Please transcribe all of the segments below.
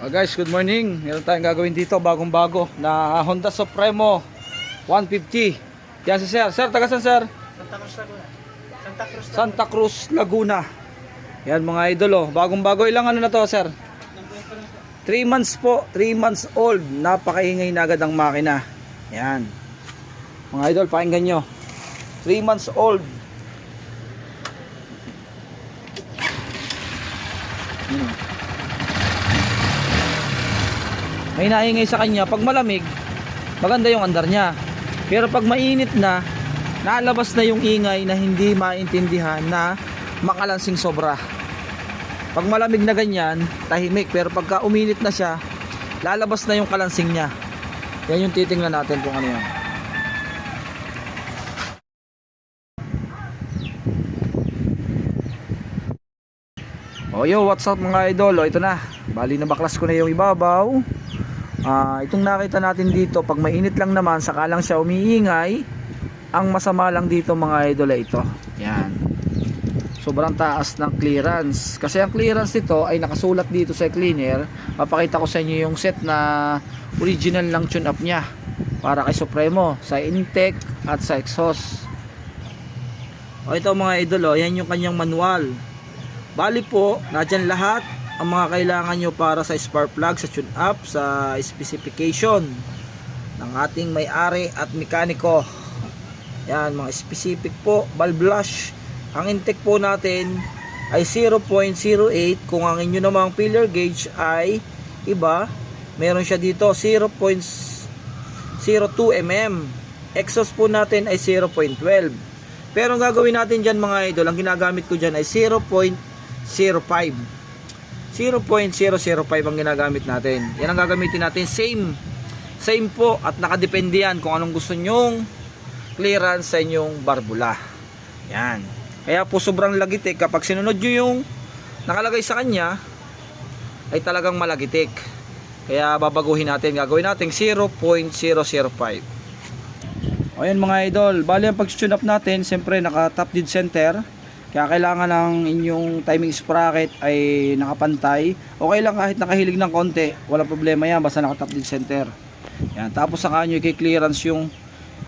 Oh guys, good morning. Meron tayong gagawin dito, bagong-bago na Honda Supremo 150. Yan si Sir. Sir, taga saan Sir? Santa Cruz Laguna. Santa Cruz Santa Cruz, Laguna. Yan mga idol oh. Bagong-bago. Ilang ano na to, Sir? 3 months po. 3 months old. Napakaingay na agad ang makina. Yan. Mga idol, pakinggan nyo. 3 months old. Oh. May naingay sa kanya. Pag malamig, maganda yung andar niya. Pero pag mainit na, nalabas na yung ingay na hindi maintindihan na makalansing sobra. Pag malamig na ganyan, tahimik. Pero pagka uminit na siya, lalabas na yung kalansing niya. Yan yung titingnan natin kung ano yan. O yo, what's up mga idol? O ito na. Bali na baklas ko na yung ibabaw. Ah, itong nakita natin dito, pag mainit lang naman, saka lang siya umiingay, ang masama lang dito mga idol ito. Yan. Sobrang taas ng clearance. Kasi ang clearance nito ay nakasulat dito sa cleaner. Papakita ko sa inyo yung set na original lang tune up niya para kay Supremo sa intake at sa exhaust. O ito mga idol, o, yan yung kanyang manual. Bali po, nandyan lahat ang mga kailangan nyo para sa spark plug, sa tune up, sa specification ng ating may-ari at mekaniko. Yan, mga specific po, valve flush. Ang intake po natin ay 0.08 kung ang inyo namang filler gauge ay iba, meron siya dito 0.02 mm. Exhaust po natin ay 0.12. Pero ang gagawin natin dyan mga idol, ang ginagamit ko dyan ay 0.05. 0.005 ang ginagamit natin. Yan ang gagamitin natin. Same. Same po at nakadepende yan kung anong gusto nyong clearance sa inyong barbula. Yan. Kaya po sobrang lagitik kapag sinunod nyo yung nakalagay sa kanya ay talagang malagitik. Kaya babaguhin natin. Gagawin natin 0.005. O yan mga idol. Bali ang pag-tune up natin, siyempre naka top dead center. Kaya kailangan ng inyong timing sprocket ay nakapantay. Okay lang kahit nakahilig ng konti, walang problema yan basta naka top dead center. Yan, tapos saka nyo i-clearance yung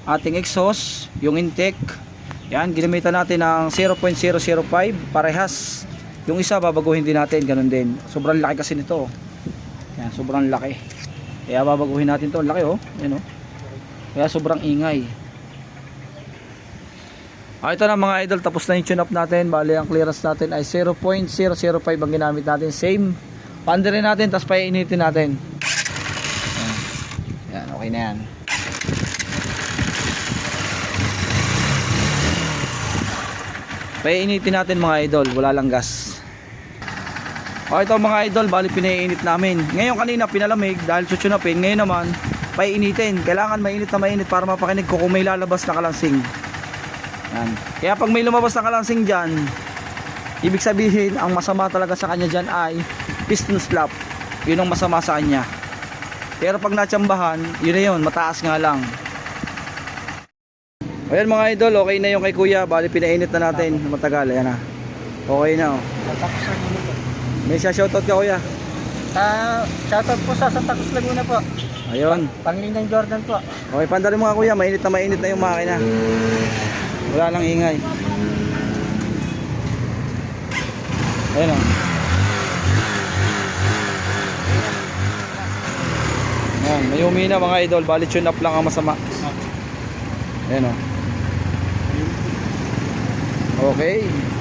ating exhaust, yung intake. Yan, ginamitan natin ng 0.005 parehas. Yung isa babaguhin din natin, ganun din. Sobrang laki kasi nito. Yan, sobrang laki. Kaya babaguhin natin to, laki oh. Yan oh. Kaya sobrang ingay. Ah, ito na mga idol, tapos na yung tune up natin. Bali, ang clearance natin ay 0.005 ang ginamit natin. Same. Pandirin natin, tapos painitin natin. Yan. yan, okay na yan. Painitin natin mga idol, wala lang gas. O ito mga idol, bali pinainit namin. Ngayon kanina pinalamig dahil susunapin. Ngayon naman, painitin. Kailangan mainit na mainit para mapakinig ko kung may lalabas na kalansing. Yan. Kaya pag may lumabas na kalansing dyan, ibig sabihin, ang masama talaga sa kanya dyan ay piston slap. Yun ang masama sa kanya. Pero pag natsambahan, yun na yun, mataas nga lang. Ayan mga idol, okay na yung kay kuya. Bali pinainit na natin matagal. Ayan na. Okay na oh. May siya shoutout ka kuya. Ah, shoutout po sa Santa Cruz Laguna po. Ayun. Panglinang Jordan po. Okay, pandali mo nga kuya. Mainit na mainit na yung makina. Wala lang ingay. Ayan oh. Ayan, may humina mga idol. Bali tune up lang ang masama. Ayan oh. Okay.